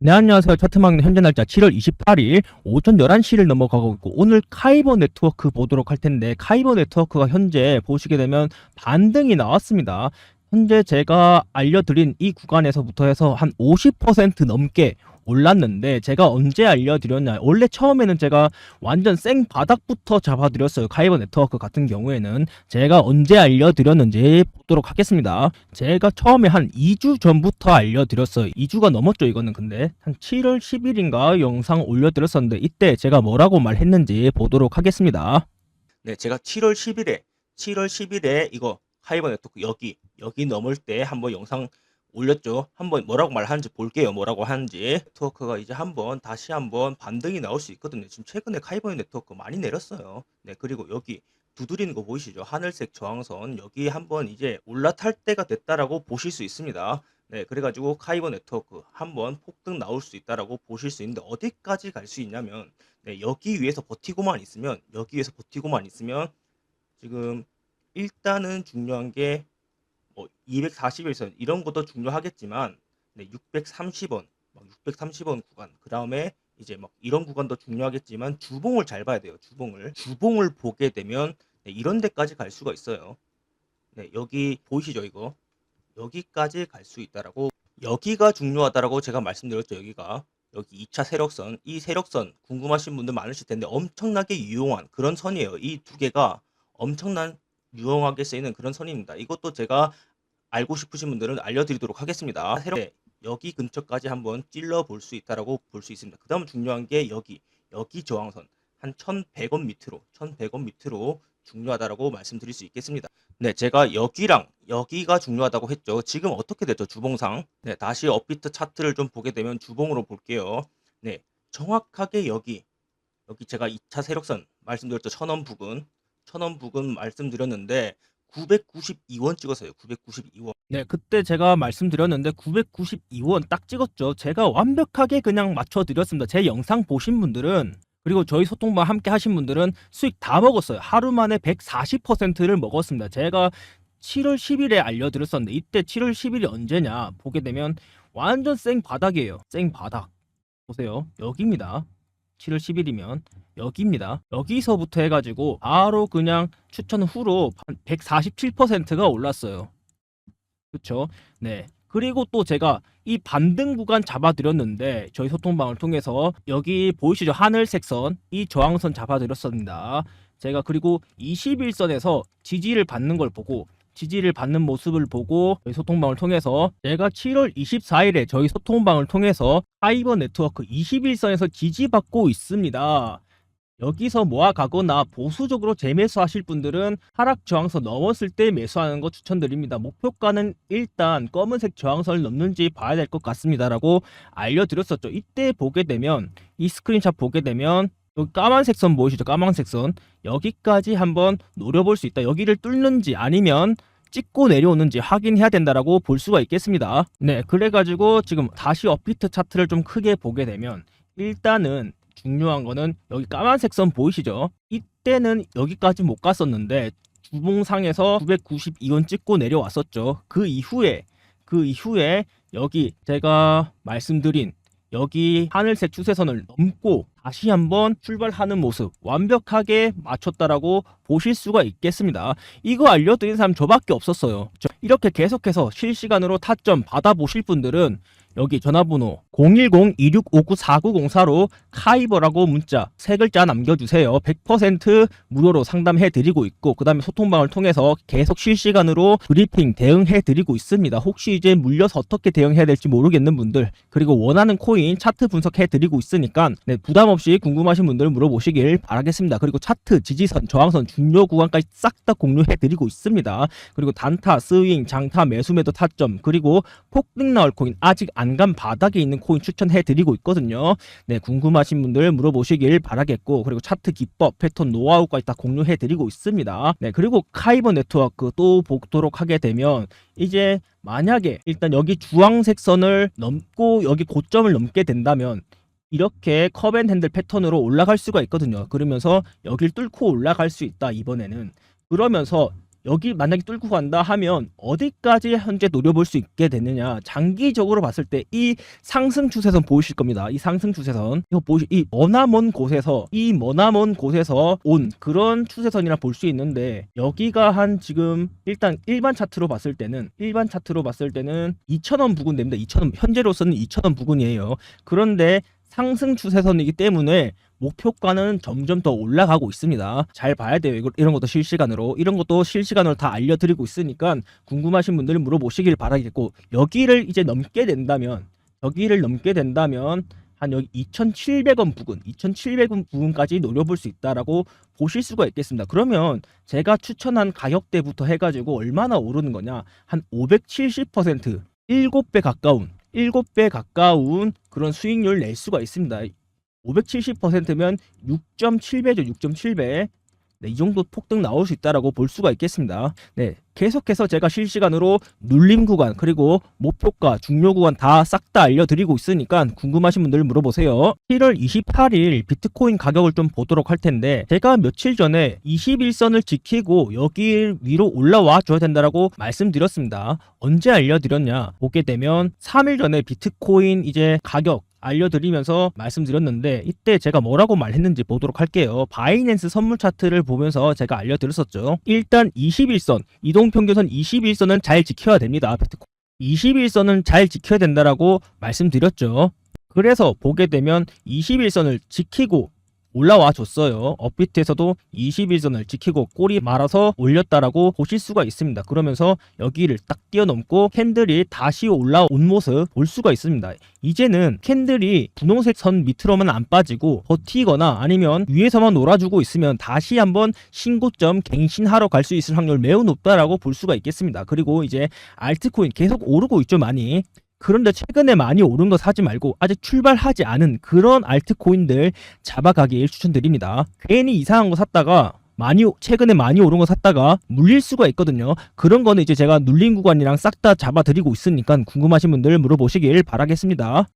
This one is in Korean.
네, 안녕하세요. 차트망 현재 날짜 7월 28일 오전 11시를 넘어가고 있고 오늘 카이버 네트워크 보도록 할 텐데 카이버 네트워크가 현재 보시게 되면 반등이 나왔습니다. 현재 제가 알려드린 이 구간에서부터 해서 한 50% 넘게 올랐는데 제가 언제 알려드렸냐 원래 처음에는 제가 완전 생 바닥부터 잡아드렸어요. 카이버 네트워크 같은 경우에는 제가 언제 알려드렸는지 보도록 하겠습니다. 제가 처음에 한 2주 전부터 알려드렸어요. 2주가 넘었죠 이거는. 근데 한 7월 10일인가 영상 올려드렸었는데 이때 제가 뭐라고 말했는지 보도록 하겠습니다. 네, 제가 7월 10일에 7월 10일에 이거 하이버 네트워크 여기 여기 넘을 때 한번 영상 올렸죠. 한번 뭐라고 말하는지 볼게요. 뭐라고 하는지. 네트워크가 이제 한번 다시 한번 반등이 나올 수 있거든요. 지금 최근에 카이버 네트워크 많이 내렸어요. 네, 그리고 여기 두드리는 거 보이시죠? 하늘색 저항선 여기 한번 이제 올라탈 때가 됐다라고 보실 수 있습니다. 네, 그래가지고 카이버 네트워크 한번 폭등 나올 수 있다라고 보실 수 있는데 어디까지 갈 수 있냐면 네, 여기 위에서 버티고만 있으면 여기 위에서 버티고만 있으면 지금 일단은 중요한 게 뭐 241선 이런 것도 중요하겠지만 네, 630원, 막 630원 구간 그 다음에 이제 막 이런 구간도 중요하겠지만 주봉을 잘 봐야 돼요. 주봉을. 주봉을 보게 되면 네, 이런 데까지 갈 수가 있어요. 네, 여기 보이시죠 이거? 여기까지 갈 수 있다라고. 여기가 중요하다라고 제가 말씀드렸죠 여기가. 여기 2차 세력선. 이 세력선 궁금하신 분들 많으실 텐데 엄청나게 유용한 그런 선이에요. 이 두 개가 엄청난 유용하게 쓰이는 그런 선입니다 이것도 제가 알고 싶으신 분들은 알려드리도록 하겠습니다 네, 여기 근처까지 한번 찔러 볼 수 있다라고 볼 수 있습니다 그 다음 중요한 게 여기 여기 저항선 한 1100원 밑으로 1100원 밑으로 중요하다라고 말씀드릴 수 있겠습니다 네, 제가 여기랑 여기가 중요하다고 했죠. 지금 어떻게 됐죠? 주봉상. 네, 다시 업비트 차트를 좀 보게 되면 주봉으로 볼게요. 네, 정확하게 여기 여기 제가 2차 세력선 말씀드렸죠. 천원 부근. 천원 부근 말씀드렸는데 992원 찍었어요. 992원. 네, 그때 제가 말씀드렸는데 992원 딱 찍었죠. 제가 완벽하게 그냥 맞춰 드렸습니다. 제 영상 보신 분들은 그리고 저희 소통방 함께 하신 분들은 수익 다 먹었어요. 하루 만에 140%를 먹었습니다. 제가 7월 10일에 알려드렸었는데 이때 7월 10일이 언제냐 보게 되면 완전 생 바닥이에요. 생 바닥. 보세요. 여기입니다. 7월 10일이면 여기입니다. 여기서부터 해가지고 바로 그냥 추천 후로 147%가 올랐어요. 그쵸? 네. 그리고 또 제가 이 반등 구간 잡아드렸는데 저희 소통방을 통해서 여기 보이시죠? 하늘색 선, 이 저항선 잡아드렸습니다. 제가 그리고 21선에서 지지를 받는 걸 보고 지지를 받는 모습을 보고 저희 소통방을 통해서 제가 7월 24일에 저희 소통방을 통해서 파이버 네트워크 21선에서 지지받고 있습니다. 여기서 모아가거나 보수적으로 재매수하실 분들은 하락 저항선 넘었을 때 매수하는 거 추천드립니다. 목표가는 일단 검은색 저항선을 넘는지 봐야 될 것 같습니다 라고 알려드렸었죠. 이때 보게 되면 이 스크린샷 보게 되면 여기 까만색 선 보이시죠? 까만색 선 여기까지 한번 노려볼 수 있다. 여기를 뚫는지 아니면 찍고 내려오는지 확인해야 된다라고 볼 수가 있겠습니다. 네, 그래가지고 지금 다시 업비트 차트를 좀 크게 보게 되면 일단은 중요한 거는 여기 까만색 선 보이시죠? 이때는 여기까지 못 갔었는데 주봉상에서 992원 찍고 내려왔었죠. 그 이후에 그 이후에 여기 제가 말씀드린 여기 하늘색 추세선을 넘고 다시 한번 출발하는 모습 완벽하게 맞췄다라고 보실 수가 있겠습니다. 이거 알려드린 사람 저밖에 없었어요. 저- 이렇게 계속해서 실시간으로 타점 받아보실 분들은 여기 전화번호 010-2659-4904로 카이버라고 문자 세 글자 남겨주세요. 100% 무료로 상담해드리고 있고 그 다음에 소통방을 통해서 계속 실시간으로 브리핑 대응해드리고 있습니다. 혹시 이제 물려서 어떻게 대응해야 될지 모르겠는 분들 그리고 원하는 코인 차트 분석해드리고 있으니까 네, 부담 없이 궁금하신 분들 물어보시길 바라겠습니다. 그리고 차트, 지지선, 저항선, 중요 구간까지 싹 다 공유해드리고 있습니다. 그리고 단타, 스윙, 장타, 매수, 매도 타점 그리고 폭등 나올 코인 아직 안간 바닥에 있는 코인 추천해드리고 있거든요. 네, 궁금하신 분들 물어보시길 바라겠고 그리고 차트 기법, 패턴, 노하우까지 다 공유해드리고 있습니다. 네, 그리고 카이버 네트워크 또 보도록 하게 되면 이제 만약에 일단 여기 주황색 선을 넘고 여기 고점을 넘게 된다면 이렇게 컵앤핸들 패턴으로 올라갈 수가 있거든요. 그러면서 여길 뚫고 올라갈 수 있다 이번에는. 그러면서 여기 만약에 뚫고 간다 하면 어디까지 현재 노려볼 수 있게 되느냐. 장기적으로 봤을 때 이 상승 추세선 보이실 겁니다. 이 상승 추세선. 이거 보시 이 머나먼 곳에서 이 머나먼 곳에서 온 그런 추세선이라 볼 수 있는데 여기가 한 지금 일단 일반 차트로 봤을 때는 일반 차트로 봤을 때는 2,000원 부근 됩니다. 2,000원 현재로서는 2,000원 부근이에요. 그런데 상승 추세선이기 때문에 목표가는 점점 더 올라가고 있습니다. 잘 봐야 돼요. 이런 것도 실시간으로. 이런 것도 실시간으로 다 알려드리고 있으니까 궁금하신 분들 물어보시길 바라겠고, 여기를 이제 넘게 된다면, 여기를 넘게 된다면, 한 여기 2,700원 부근, 2,700원 부근까지 노려볼 수 있다라고 보실 수가 있겠습니다. 그러면 제가 추천한 가격대부터 해가지고 얼마나 오르는 거냐? 한 570%, 7배 가까운, 7배 가까운 그런 수익률 낼 수가 있습니다. 570%면 6.7배죠. 6.7배. 네, 이 정도 폭등 나올 수 있다라고 볼 수가 있겠습니다. 네, 계속해서 제가 실시간으로 눌림 구간 그리고 목표가 중요 구간 다 싹 다 알려드리고 있으니까 궁금하신 분들 물어보세요. 7월 28일 비트코인 가격을 좀 보도록 할 텐데 제가 며칠 전에 21선을 지키고 여기 위로 올라와 줘야 된다라고 말씀드렸습니다. 언제 알려드렸냐 보게 되면 3일 전에 비트코인 이제 가격 알려드리면서 말씀드렸는데 이때 제가 뭐라고 말했는지 보도록 할게요. 바이낸스 선물 차트를 보면서 제가 알려드렸었죠. 일단 21선 이동평균선 21선은 잘 지켜야 됩니다. 비트코인 21선은 잘 지켜야 된다라고 말씀드렸죠. 그래서 보게 되면 21선을 지키고 올라와 줬어요. 업비트에서도 21선을 지키고 꼬리 말아서 올렸다라고 보실 수가 있습니다. 그러면서 여기를 딱 뛰어넘고 캔들이 다시 올라온 모습 볼 수가 있습니다. 이제는 캔들이 분홍색 선 밑으로만 안 빠지고 버티거나 아니면 위에서만 놀아주고 있으면 다시 한번 신고점 갱신하러 갈 수 있을 확률 매우 높다라고 볼 수가 있겠습니다. 그리고 이제 알트코인 계속 오르고 있죠 많이. 그런데 최근에 많이 오른 거 사지 말고 아직 출발하지 않은 그런 알트코인들 잡아가길 추천드립니다. 괜히 이상한 거 샀다가 많이 최근에 많이 오른 거 샀다가 물릴 수가 있거든요. 그런 거는 이제 제가 눌린 구간이랑 싹 다 잡아드리고 있으니까 궁금하신 분들 물어보시길 바라겠습니다.